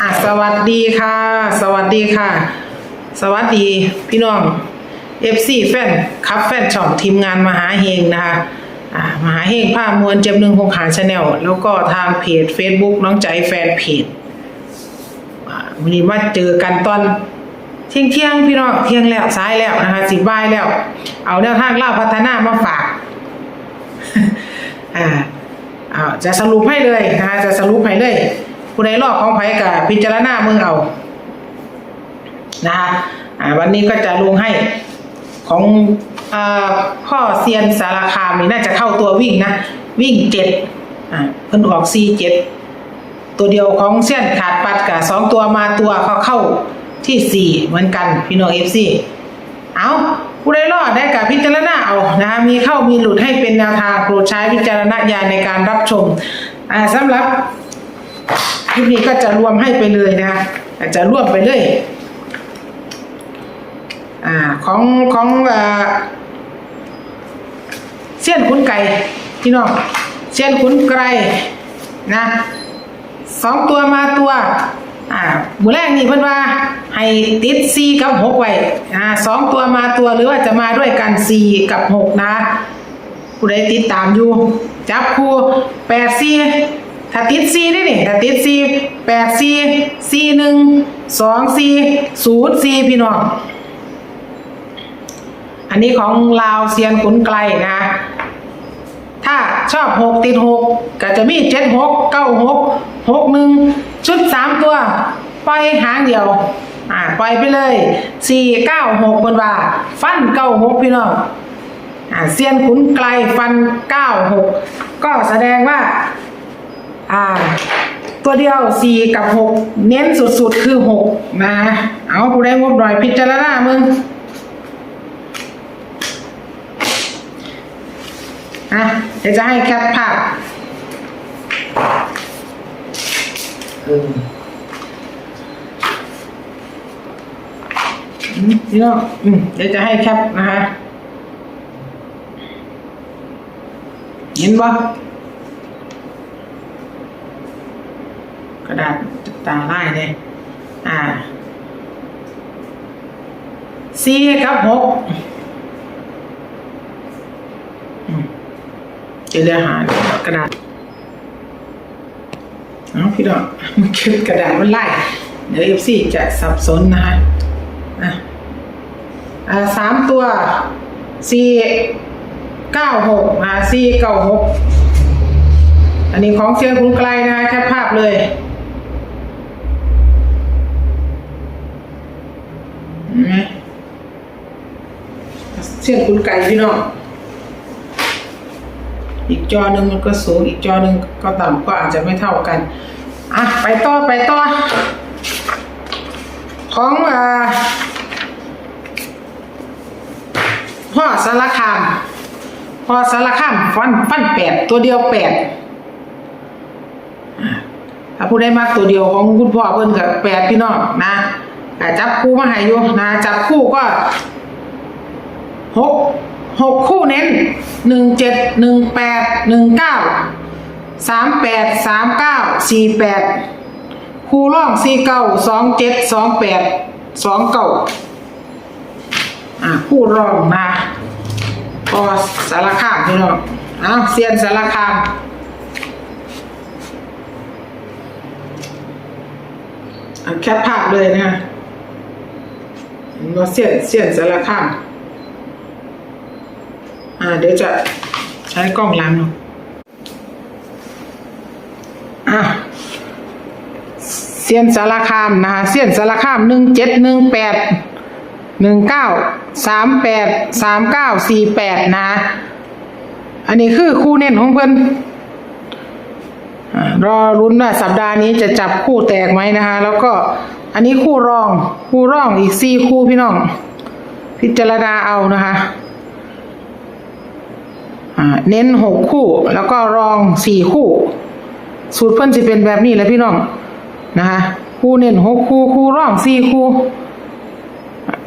อะสวัสดีค่ะ สวัสดีค่ะ สวัสดีพี่น้อง FC แฟนครับแฟนช่องทีมงานมหาเฮงนะคะอ่ามหาเฮงภาพมวลเจ็บหนึ่งคงหาชาแนลแล้วก็ทางเพจ Facebook น้องใจแฟนเพจวันนี้มาเจอกันตอนเที่ยงเที่ยงพี่น้องเที่ยงแล้วซ้ายแล้วนะคะสิบ่ายแล้ว เอาแนวทางเล่าพัฒนามาฝาก อ่า อาจะสรุปให้เลยนะคะจะสรุปให้เลยผู้ใดรอบของไผกับพิจารณามึงเอานะคะวันนี้ก็จะลงให้ของอพ่อเซียนสารคามนี่น่าจะเข้าตัววิ่งนะ วิ่งเจ็ดเพิ่นออกซีเจ็ดตัวเดียวของเซียนขาดปัดกับสองตัวมาตัวเขาเข้าที่สี่เหมือนกันพี่น้องเอฟซีเอา ผู้ใดรอดได้กับพิจารณาเอานะคะมีเข้ามีหลุดให้เป็นแนวทางโปรดใช้วิจารณญาณในการรับชมอ่าสำหรับคลิปนี้ก็จะรวมให้ไปเลยนะคะจะรวมไปเลยอ่าของของอ่าเสี้ยนขุนไก่พี่น้องเสี้ยนขุนไก่นะสองตัวมาตัว อ่าหมูแรกนี่เพิ่นว่าให้ติดซีกับหกไว้อ่าสองตัวมาตัวหรือว่าจะมาด้วยกันสี่กับหกนะผู้ใดติดตามอยู่ จับคู่แปดซีถ้าติดซีนี่นี่ถ้าติดซีแปดซีซีหนึ่งสองซีศูนย์ซีพี่น้องอันนี้ของลาวเซียนขุนไกลนะถ้าชอบหกติดหกก็จะมีเจ็ดหกเก้าหกหกหนึ่ง ชุดสามตัว ปล่อยหางเดียว อ่า ปล่อยไปเลยสี่เก้าหกบนว่า ฟันเก้าหกพี่น้องอ่าเซียนขุนไกลฟันเก้าหกก็แสดงว่า อ่า ตัวเดียวสี่กับหกเน้นสุดๆคือหกนะ เอาผู้ได้งบหน่อยพิจารณามึงอะเดี๋ยวจะให้แคปภาพ เอออืมพี่น้องเดี๋ยวจะให้แคปนะคะเห็นบ่กระดาษตาไล่เลยอ่าสี่กับหกจะเรียกหากระดาษ เอาพี่ดอกมันคือกระดาษมันไล่เดี๋ยวเอฟซีจะสับสนนะฮะอะอ่าสามตัวสี่เก้าหกอ่าสี่เก้าหกอันนี้ของเชียงคุณไกลนะแคปภาพเลยเห็นไหมเชียงคุณไก่พี่น้อง อีกจอหนึ่งมันก็สูงอีกจอหนึ่งก็ต่ำก็อาจจะไม่เท่ากันอะไปต่อไปต่อของอ่าพ่อสารคามพ่อสารคามฟันฟันแปดตัวเดียวแปดอะถ้าผู้ได้มากตัวเดียวของคุณพ่อเพิ่นกับแปดพี่น้องนะจับคู่มาให้อยู่นะจับคู่ก็หก หกคู่เน้นหนึ่งเจ็ดหนึ่งแปดหนึ่งเก้าสามแปดสามเก้าสี่แปดคู่ร่องสี่เก้าสองเจ็ดสองแปดสองเก้าอ่าคู่ร่องนะพอสารคามพี่น้องอ้าวเซียนสารคามแคปภาพเลยนะเห็นว่าเซียนเซียนสารคาม อ่าเดี๋ยวจะใช้กล้องล้างเนาะอะเซียนสารคามนะคะเซียนสารคามหนึ่งเจ็ดหนึ่งแปดหนึ่งเก้าสามแปดสามเก้าสี่แปดนะ อันนี้คือคู่เน้นของเพิ่อ่ารอรุ้นว่าสัปดาห์นี้จะจับคู่แตกไหมนะคะ แล้วก็อันนี้คู่รอง คู่รองอีกสี่คู่พี่น้อง พิจารณาเอานะคะ เน้นหกคู่ แล้วก็รองสี่คู่ สูตรเพิ่นจะเป็นแบบนี้แหละพี่น้องนะคะ คู่เน้นหกคู่คู่รองสี่คู่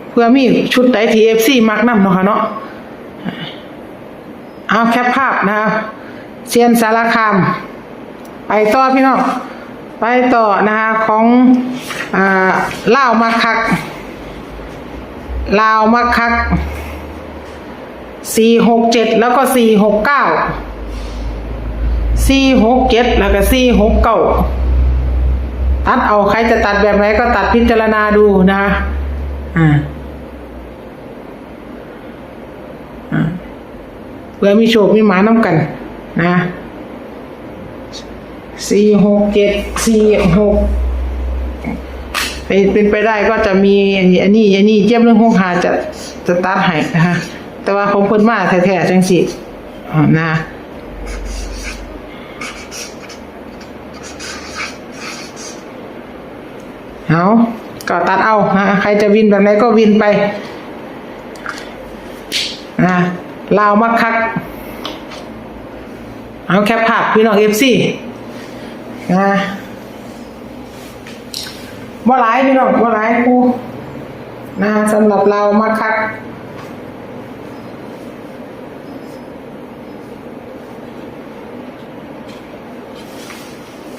เพื่อมีชุดไอทีเอฟซีมักนำเนาะค่ะเนาะเอาแคปภาพนะคะเซียนสารคาม ไปต่อพี่น้องไปต่อนะคะของอ่าเล่าวมาคักลาวมาคัก สี่หกเจ็ดแล้วก็สี่หกเก้าสี่หกเจ็ดแล้วก็สี่หกเก้าตัดเอาใครจะตัดแบบไหนก็ตัดพิจารณาดูนะคะอ่าอ่าเพื่อมีโชคมีหมาน้ำกัน นะสี่หกเจ็ดสี่หกเป็นไปได้ก็จะมีอันนี้อันนี้เจียมเรื่องหงหาจะจะตัดให้นะคะ แต่ว่าของเพิ่นมาแท้ๆจังสิอนะเอาก็ตัดเอานะใครจะวินแบบไหนก็วินไปนะลาวมักคัก เอาแคปภาพพี่น้องเอฟซีนะว่าหลายพี่น้องว่าหลายครูนะสำหรับเรามาคัก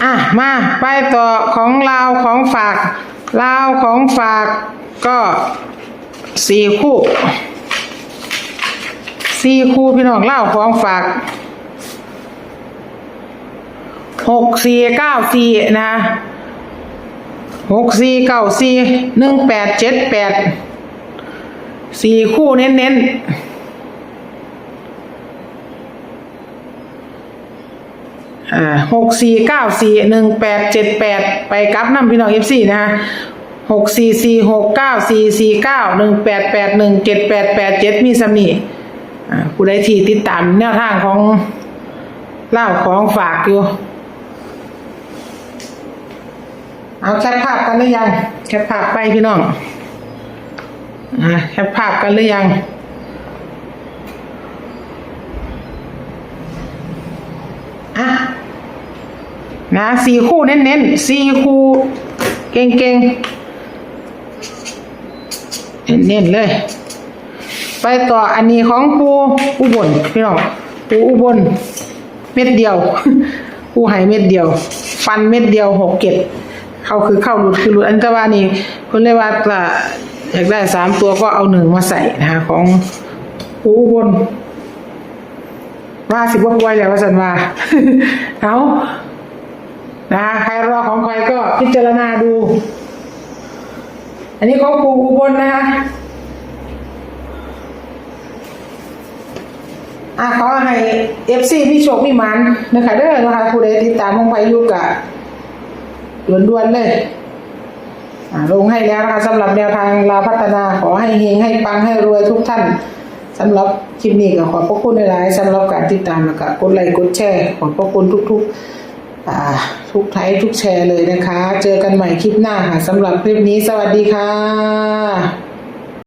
อะมาไปต่อของลาวของฝากลาวของฝากก็สี่คู่สี่คู่พี่น้องเล่าวของฝากหกสี่เก้าสี่นะหกสี่เก้าสี่หนึ่งแปดเจ็ดแปดสี่คู่เน้นเน้น อ่าหกสี่เก้าสี่หนึ่งแปดเจ็ดแปดไปกลับน้ำพี่น้องเอฟซีนะฮะหกสี่สี่หกเก้าสี่สี่เก้าหนึ่งแปดแปดหนึ่งเจ็ดแปดแปดเจ็ดมีสำนีอ่าผู้ใดที่ติดตามแนวทางของเล่าของฝากอยู่ เอาแคปภาพกันหรือยัง แคปภาพไปพี่น้องอ่าแคปภาพกันหรือยัง อะ นะสี่คู่เน้นๆสี่คู่ เก่งๆ เน้นๆเลย ไปต่ออันนี้ของปูอุบลพี่น้องปูอุบล เม็ดเดียวปูไห้เม็ดเดียว ฟันเม็ดเดียวหกเก็ดเขาคือเข้าหลุดคือหลุดอันตว่านี่คนเรียกว่าจะอยากได้สามตัวก็เอาหนึ่งมาใส่นะคะของปูอุบลว่าสิบว่าป่วยแล้วว่าสันว่าเอา นะใครรอของใครก็พิจารณาดู อันนี้ของปูอุบลนะคะอะขอให้เอฟซีพี่โชคพี่มันนะคะเด้อนะคะผู้ใดติดตามของไปอยู่กะด่วนๆเลยอ่าลงให้แล้วนะคะสำหรับแนวทางลาพัฒนาขอให้เฮงให้ปังให้รวยทุกท่านสำหรับคลิปนี้ก็ขอบพระคุณหลายๆสำหรับการติดตามแล้วก็กดไลค์กดแชร์ขอบพระคุณทุก ๆ ทุกไลค์ทุกแชร์เลยนะคะ เจอกันใหม่คลิปหน้าค่ะสำหรับคลิปนี้สวัสดีค่ะ